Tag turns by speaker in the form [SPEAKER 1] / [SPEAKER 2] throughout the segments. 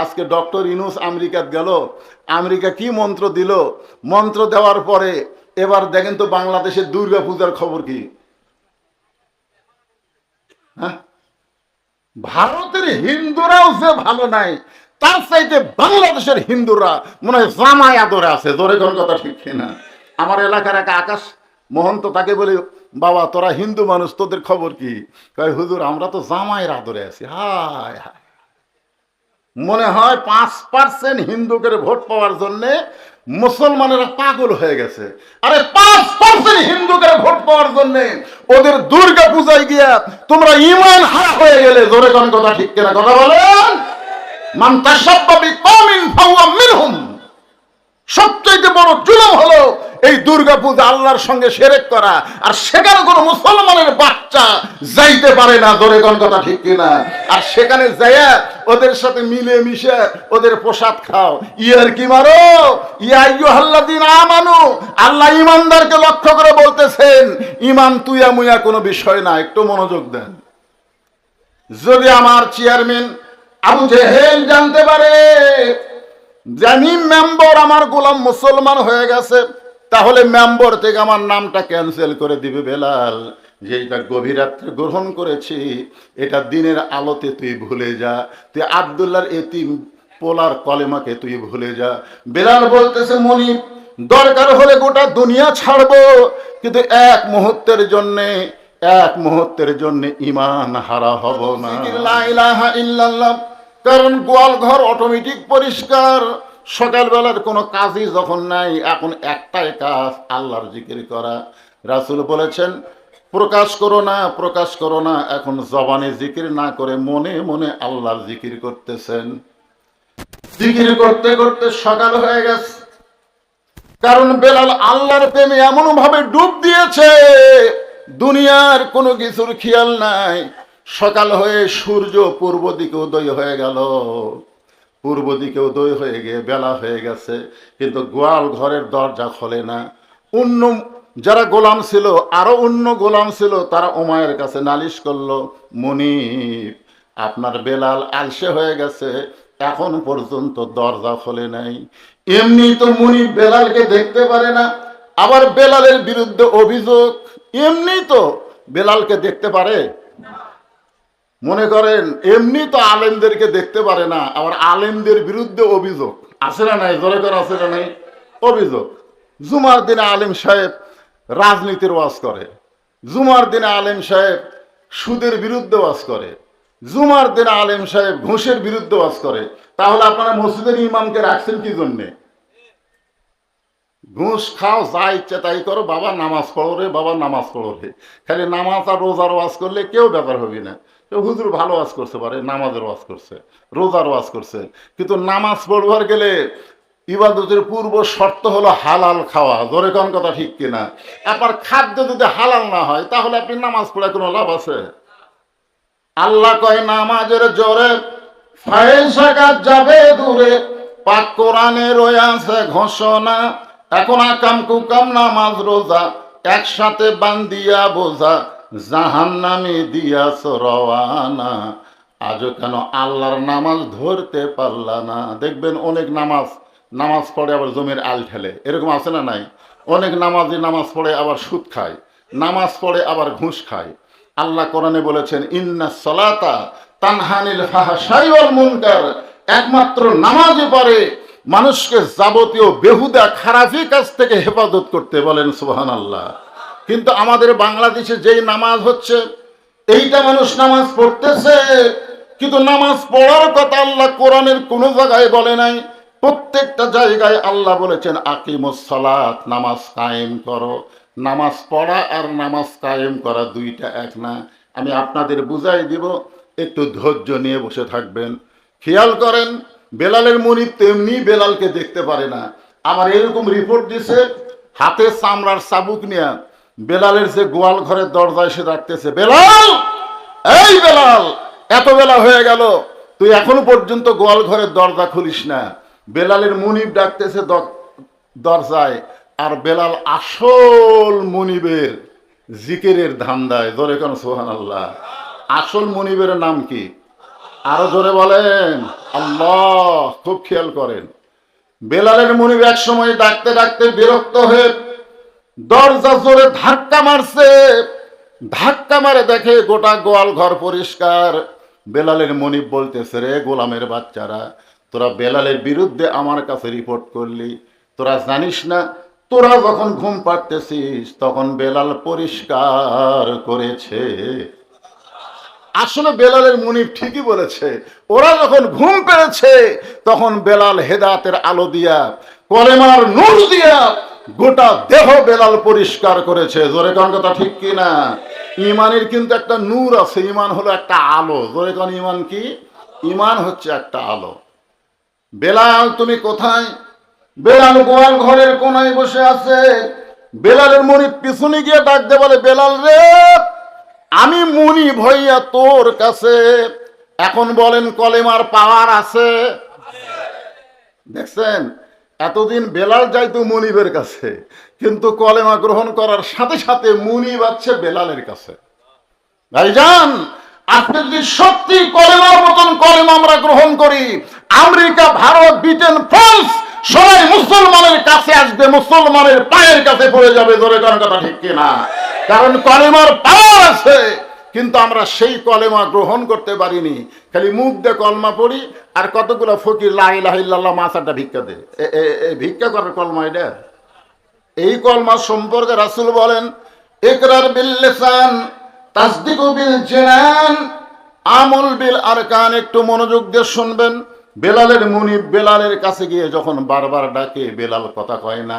[SPEAKER 1] আজকে ডক্টর ইনুস আমেরিকাত গেল। আমেরিকা কি মন্ত্র দিল? মন্ত্র দেওয়ার পরে এবার দেখেন তো বাংলাদেশের দুর্গা পূজার খবর কি? হ্যাঁ? ভারতের হিন্দুরাও যে ভালো নাই, তার চাইতে বাংলাদেশের হিন্দুরা মনে হয় জামাই আদরে আছে। জোরে কোন কথা ঠিক না আমার এলাকার এক আকাশ মহন্ত তাকে বলে, বাবা, তোরা হিন্দু মানুষ, তোদের খবর কি? হুজুর, আমরা তো জামাইয়ের আদরে আছি। হায় হায়। মনে হয় পাঁচ পার্সেন্ট হিন্দুকে ভোট পাওয়ার জন্য মুসলমানেরা পাগল হয়ে গেছে। আরে পাঁচ পার্সেন্ট হিন্দুকে ভোট পাওয়ার জন্য ওদের দুর্গা পূজায় গিয়া তোমরা ইমান হারা হয়ে গেলে। জোরে কোন কথা ঠিক কিনা কথা বলেন? মান তাসাব্বাবি কওমিন ফাহুয়া মিনহুম। সবচাইতে বড় জুলুম হলো এই দুর্গা পূজা আল্লাহর সঙ্গে সেরেক করা, আর সেখানে কোনো মুসলমানের বাচ্চা যাইতে পারে না, ধরে কোন কথা ঠিক কিনা? আর সেখানে যাইয়া ওদের সাথে মিলে মিশে ওদের প্রসাদ খাও। ইয়ার কি মারো? ইয়া আইয়ুহাল্লাযীনা আমানু, আল্লাহ ইমানদারকে লক্ষ্য করে বলতেছেন ইমান তুইয়া মুয়া কোনো বিষয় না, একটু মনোযোগ দেন। যদি আমার চেয়ারম্যান আবু জেহেল জানতে পারে, জানি মেম্বার আমার গোলাম মুসলমান হয়ে গেছে তাহলে মেম্বর থেকে আমার নামটা ক্যান্সেল করে দিবে বেলাল। যে এটা গভীর রাত্রে গ্রহণ করেছি, এটা দিনের আলোতে তুই ভুলে যা। তুই আবদুল্লার এতিম পোলার কলেমাকে তুই ভুলে যা। বেলাল বলতেছে, মনি, দরকার হলে গোটা দুনিয়া ছাড়বো, কিন্তু এক মুহূর্তের জন্যে, এক মুহূর্তের জন্য ইমান হারা হব না। কারণ গোয়াল ঘর অটোমেটিক পরিষ্কার। সকালবেলার কোনো কাজই যখন নাই, এখন একটাই কাজ, আল্লাহর জিকির করা। রাসুল বলেছেন, প্রকাশ করো না, প্রকাশ করো না, এখন জবানে জিকির না করে মনে মনে আল্লাহর জিকির করতেছেন। জিকির করতে করতে সকাল হয়ে গেছে। কারণ বেলাল আল্লাহর প্রেমে এমন ভাবে ডুব দিয়েছে, দুনিয়ার কোনো কিছুর খেয়াল নাই। সকাল হয়ে সূর্য পূর্ব দিকে উদয় হয়ে গেল। পূর্ব দিকে উদয় হয়ে গিয়ে বেলা হয়ে গেছে, কিন্তু গোয়াল ঘরের দরজা খোলে না। অন্য যারা গোলাম ছিল, আরও অন্য গোলাম ছিল, তারা ওমায়ের কাছে নালিশ করল, মনিব, আপনার বেলাল আলসে হয়ে গেছে, এখন পর্যন্ত দরজা খোলে নাই। এমনি তো মুনিব বেলালকে দেখতে পারে না, আবার বেলালের বিরুদ্ধে অভিযোগ। এমনি তো বেলালকে দেখতে পারে। মনে করেন, এমনি তো আলেমদেরকে দেখতে পারে না, আবার আলেমদের বিরুদ্ধে অভিযোগ। আছে না নাই? জোরে করে, আছে না নাই? অভিযোগ। জুমার দিনে আলেম সাহেব রাজনীতির ওয়াজ করে। জুমার দিনে আলেম সাহেব সুদের বিরুদ্ধে ওয়াজ করে। জুমার দিনে আলেম সাহেব ঘুষের বিরুদ্ধে ওয়াজ করে। তাহলে আপনারা মসজিদের ইমামকে রাখছেন কি জন্যে? ঘুষ খাও, যা ইচ্ছা তাই করো, বাবা, নামাজ পড়ো রে, বাবা, নামাজ পড়ো রে। খালি নামাজ আর রোজার ওয়াজ করলে কেউ ব্যাপার হবে না। হুজুর ভালো ওয়াজ করতে পারে নামাজের ওয়াজ করছে, রোজার ওয়াজ করছে। কিন্তু নামাজ পড়বার গেলে ইবাদতের পূর্ব শর্ত হলো হালাল খাওয়া। জোরে কোন কথা ঠিক কিনা? আপনার খাদ্য যদি হালাল না হয়, তাহলে আপনি নামাজ পড়ে কোনো লাভ আছে? আল্লাহ কয়, নামাজের জোরে যাবে দূরে। পাক কোরআনে রয়েছে ঘোষণা, এখন আকাম কুকাম নামাজ রোজা, একসাথে বান্দিয়া বোঝা। জাহান নামে দিয়াছ রওয়ানা। আজও কেন আল্লাহর নামাজ ধরতে পারলা না? দেখবেন অনেক নামাজ নামাজ পড়ে আবার জমির আল ঠেলে। এরকম আছে না নাই? অনেক নামাজি নামাজ পড়ে আবার সুদ খায়, নামাজ পড়ে আবার ঘুষ খায়। আল্লাহ কোরআনে বলেছেন, ইন্না সলাতা তানহানিল ফাহাশাই ওয়াল মুনকার। একমাত্র নামাজে পারে মানুষকে যাবতীয় বেহুদা খারাপি কাজ থেকে হেফাজত করতে বলেন সুবহান আল্লাহ কিন্তু আমাদের বাংলাদেশে যেই নামাজ হচ্ছে, এইটা মানুষ নামাজ পড়তেছে, কিন্তু নামাজ পড়ার কথা আল্লাহ কোরআনের কোনো জায়গায় বলে নাই। প্রত্যেকটা জায়গায় আল্লাহ বলেছেন, আকিমুস সালাত নামাজ কায়েম করো। নামাজ পড়া আর নামাজ কায়েম করা দুইটা এক না। আমি আপনাদের বুঝাই দিব, একটু ধৈর্য নিয়ে বসে থাকবেন। খেয়াল করেন, বেলালের মনি তেমনি বেলালকে দেখতে পারে না। আমার এরকম রিপোর্ট দিছে, হাতে চামড়ার চাবুক নিয়ে বেলালের যে গোয়াল ঘরের দরজায় সে ডাকতেছে, বেলাল! এই বেলাল! এত বেলা হয়ে গেল, তুই এখনও পর্যন্ত গোয়াল ঘরের দরজা খুলিস না। বেলালের মুনিব ডাকতেছে দরজায়, আর বেলাল আসল মুনিবের জিকিরের ধান্দায় ধরে কেন সোহান আল্লাহ আসল মুনিবের নাম কি? আরও জোরে বলেন, আল্লাহ, খুব খেয়াল করেন। বেলালের মনিব এক সময় ডাকতে ডাকতে বিরক্ত হয়ে দরজা জোরে ধাক্কা মারছে। ধাক্কা মারে দেখে গোটা গোয়াল ঘর পরিষ্কার। বেলালের মনিব বলতেছে, রে গোলামের বাচ্চারা, তোরা বেলালের বিরুদ্ধে আমার কাছে রিপোর্ট করলি। তোরা জানিস না, তোরা যখন ঘুম পাড়তেছিস, তখন বেলাল পরিষ্কার করেছে। আসলে বেলালের মুনিব ঠিকই বলেছে, ওরা যখন ঘুম পেরেছে তখন বেলাল হেদাতের আলো দিয়া, কলেমার নূর দিয়া গোটা দেহ বেলাল পরিষ্কার করেছে। জোরে কোন কথা ঠিক কি না ইমানের কিন্তু একটা নূর আছে, ইমান হলো একটা আলো। জোরে কোন, ইমান কি? ইমান হচ্ছে একটা আলো। বেলাল, তুমি কোথায়? বেলাল গোয়াল ঘরের কোনায় বসে আছে। বেলালের মনিব পিছনে গিয়ে ডাকতে বলে, বেলাল রে, আমি মনি ভইয়া তোর কাছে। এখন বলেন কলেমার পাওয়ার আছে। দেখছেন? এতদিন বেলাল যাইতো মনিবের কাছে, কিন্তু কলেমা গ্রহণ করার সাথে সাথে মুনিব আছে বেলালের কাছে। ভাইজান, আপনি যদি সত্যি কলেমার মতন কলেমা আমরা গ্রহণ করি, আমেরিকা, ভারত, ব্রিটেন, ফ্রান্স, সবাই মুসলমানের কাছে আসবে, মুসলমানের পায়ের কাছে পড়ে যাবে, ধরে কারণ কথা ঠিক কিনা? কারণ কলেমার পাওয়ার আছে। কিন্তু আমরা সেই কলেমা গ্রহণ করতে পারিনি। খালি মুখ দিয়ে কলমা পড়ি, আর কতগুলো ফকির লাহি লাহিল্লাহ মাথাটা ভিক্ষা দে ভিক্ষা করার কলমা এটা? এই কলমা সম্পর্কে রাসুল বলেন একরার বিল লিসান, তাসদিকু বিল জিনান, আমল বিল আরকান। একটু মনোযোগ দিয়ে শুনবেন। বেলালের মুনিব বেলালের কাছে গিয়ে যখন বারবার ডাকে, বেলাল কথা কয় না।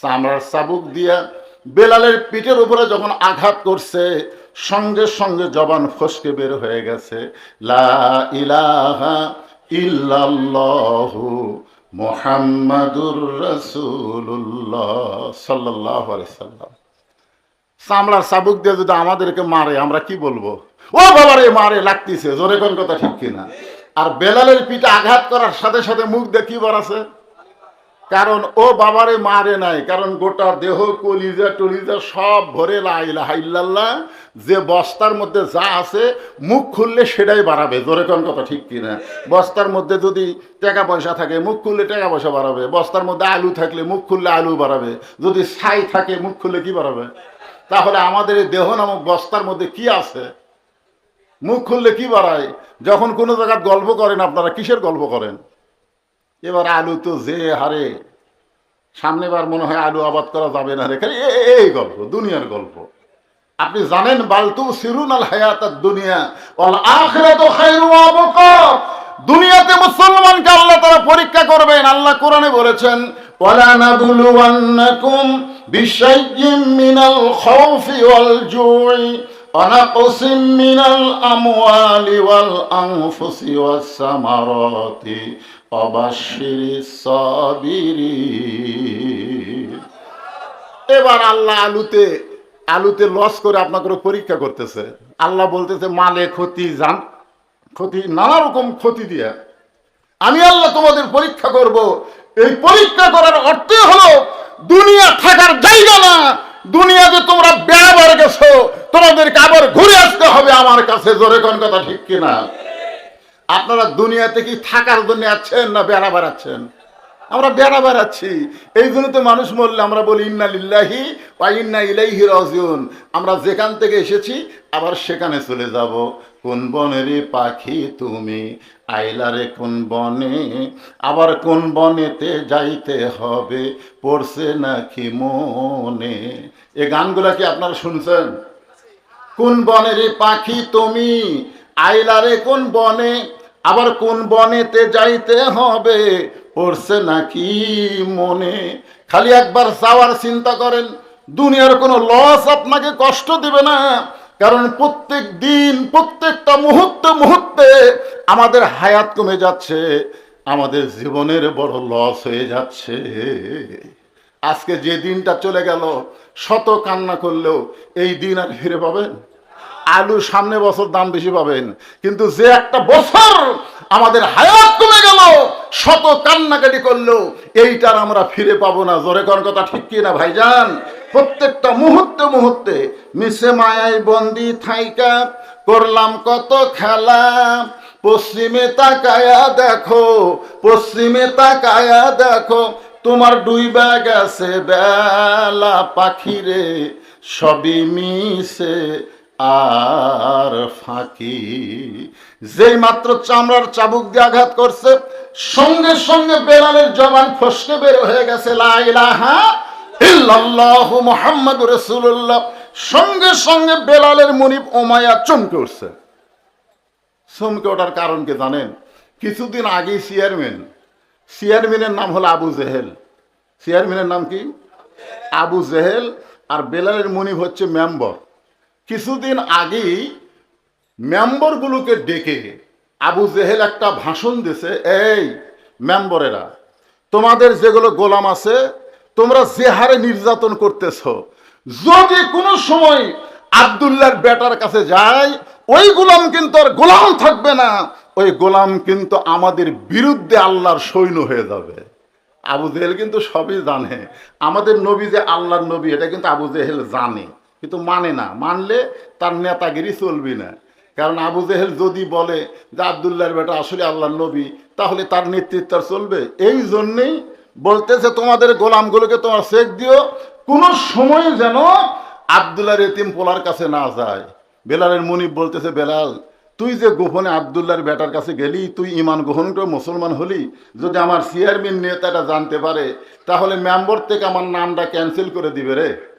[SPEAKER 1] চামড়ার চাবুক দিয়া বেলালের পিঠের উপরে যখন আঘাত করছে সঙ্গে সঙ্গে জবান ফসকে বের হয়ে গেছে। লা ইলাহা ইল্লাল্লাহু সাল্লাহ সাল্লাম। চামড়ার চাবুক দিয়ে যদি আমাদেরকে মারে, আমরা কি বলব? ও বাবারে, মারে, লাগতেছে। জোরে কোন কথা ঠিক কিনা? আর বেলালের পিঠে আঘাত করার সাথে সাথে মুখ দিয়ে কি বাড়াছে কারণ ও বাবারে মারে নাই, কারণ গোটা দেহ, কলিজা টলিজা সব ভরে লাইলা হাইল্লাল্লাহ যে বস্তার মধ্যে যা আছে, মুখ খুললে সেটাই বাড়াবে। জোরে কোন কথা ঠিক কিনা? বস্তার মধ্যে যদি টাকা পয়সা থাকে, মুখ খুললে টাকা পয়সা বাড়াবে। বস্তার মধ্যে আলু থাকলে মুখ খুললে আলু বাড়াবে। যদি ছাই থাকে, মুখ খুললে কি বাড়াবে? তাহলে আমাদের এই দেহ নামক বস্তার মধ্যে কি আছে? মুখ খুললে কি বাড়ায়? যখন কোনো জায়গায় গল্প করেন, আপনারা কিসের গল্প করেন? এবার আলু তো যে হারে সামনেবার মনে হয় আলু আবাদ করা যাবে না রে খালি এ- এই গল্প দুনিয়ার গল্প আপনি জানেন বালতু সিরুন আল হায়াত দুনিয়া অল আখিরাত খায়রু ওয়া আবকা দুনিয়াতে মুসলমানকে আল্লাহ তারা পরীক্ষা করবেন আল্লাহ কোরআনে বলেছেন ওয়ালা নাবলুওয়ান্নাকুম বিশাইয়্যিম মিনাল খাউফি ওয়াল জুই ونقص من الأموال والأنفس والثمرات এবার আল্লাহ আলুতে আলুতে লস করে আপনাকে পরীক্ষা করতেছে। আল্লাহ বলতেছে, মালে ক্ষতি যান ক্ষতি নানা রকম ক্ষতি দিয়ে। আমি আল্লাহ তোমাদের পরীক্ষা করব। এই পরীক্ষা করার অর্থে হলো, দুনিয়া থাকার জায়গা না। দুনিয়াতে তোমরা বেড়াবার গেছো। তোমাদেরকে আবার ঘুরে আসতে হবে আমার কাছে। জোরে কোন কথা ঠিক কিনা? আপনারা দুনিয়াতে কি থাকার জন্য আছেন না বেড়া বেড়াচ্ছেন? আমরা বেড়া বেড়াচ্ছি। এই জন্য তো মানুষ মরলে আমরা বলি, ইন্না লিল্লাহি বা ইন্না ইলাইহি রাজিউন। আমরা যেখান থেকে এসেছি, আবার সেখানে চলে যাব। কোন বনের পাখি তুমি? আইলারে কোন বনে? আবার কোন বনেতে যাইতে হবে? পড়ছে নাকি মনে? এ গানগুলা কি আপনারা শুনছেন? কোন বনের পাখি তুমি? আইলারে কোন বনে, আবার কোন বনেতে যাইতে হবে? পড়ছে নাকি মনে? খালি একবার যাওয়ার চিন্তা করেন, দুনিয়ার কোনো লস আপনাকে কষ্ট দিবে না। কারণ প্রত্যেক দিন, প্রত্যেকটা মুহূর্তে মুহূর্তে আমাদের হায়াত কমে যাচ্ছে, আমাদের জীবনের বড় লস হয়ে যাচ্ছে। আজকে যে দিনটা চলে গেল, শত কান্না করলেও এই দিন আর ফিরে পাবেন? আলু সামনে বছর দাম বেশি পাবেন। কিন্তু যে একটা বছর আমাদের হায়াত কমে গেল, শত কান্নাকাটি করল এইটার আমরা ফিরে পাবো না। জোরে কোন কথা ঠিক কি না ভাইজান? প্রত্যেকটা মুহূর্তে মুহূর্তে মিশে মায়াই বন্দি থাইকা করলাম কত খেলা। পশ্চিমে তাকায়া দেখো, পশ্চিমে তাকায়া দেখো, তোমার ডুইবা গেছে বেলা পাখিরে, সবই মিশে আর ফাঁকি। যেই মাত্র চামড়ার চাবুক দিয়ে আঘাত করছে, সঙ্গে সঙ্গে বেলালের জবান ফসকে বের হয়ে গেছে। লা ইলাহা ইল্লাল্লাহু মুহাম্মাদুর রাসূলুল্লাহ। সঙ্গে সঙ্গে বেলালের মনিব ওমায়া চমকে উঠছে। চমকে ওঠার কারণ কি জানেন? কিছুদিন আগেই চেয়ারম্যান, চেয়ারম্যানের নাম হলো আবু জেহেল। চেয়ারম্যানের নাম কি? আবু জেহেল। আর বেলালের মনিব হচ্ছে মেম্বর। কিছুদিন আগেই মেম্বরগুলোকে ডেকে আবু জেহেল একটা ভাষণ দিছে, এই মেম্বরেরা, তোমাদের যেগুলো গোলাম আছে, তোমরা যে হারে নির্যাতন করতেছ, যদি কোনো সময় আবদুল্লাহর বেটার কাছে যায় ওই গোলাম কিন্তু আর গোলাম থাকবে না, ওই গোলাম কিন্তু আমাদের বিরুদ্ধে আল্লাহর সৈন্য হয়ে যাবে। আবু জেহেল কিন্তু সবই জানে। আমাদের নবী যে আল্লাহর নবী, এটা কিন্তু আবু জেহেল জানে। কিন্তু মানে না। মানলে তার নেতাগিরি চলবে না। কারণ আবু জেহেল যদি বলে যে আবদুল্লাহর বেটা আসলে আল্লাহর নবী, তাহলে তার নেতৃত্ব চলবে। এই জন্যেই বলতেছে, তোমাদের গোলামগুলোকে তোমার শেখ দিও। কোনো সময় যেন আবদুল্লাহর এতিম পোলার কাছে না যায়। বেলালের মনিব বলতেছে, বেলাল, তুই যে গোপনে আবদুল্লাহর বেটার কাছে গেলি, তুই ইমান গ্রহণ করে মুসলমান হলি। যদি আমার চেয়ারম্যান নেতাটা জানতে পারে, তাহলে মেম্বর থেকে আমার নামটা ক্যান্সেল করে দিবে রে।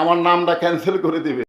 [SPEAKER 1] আমার নামটা ক্যান্সেল করে দিবে।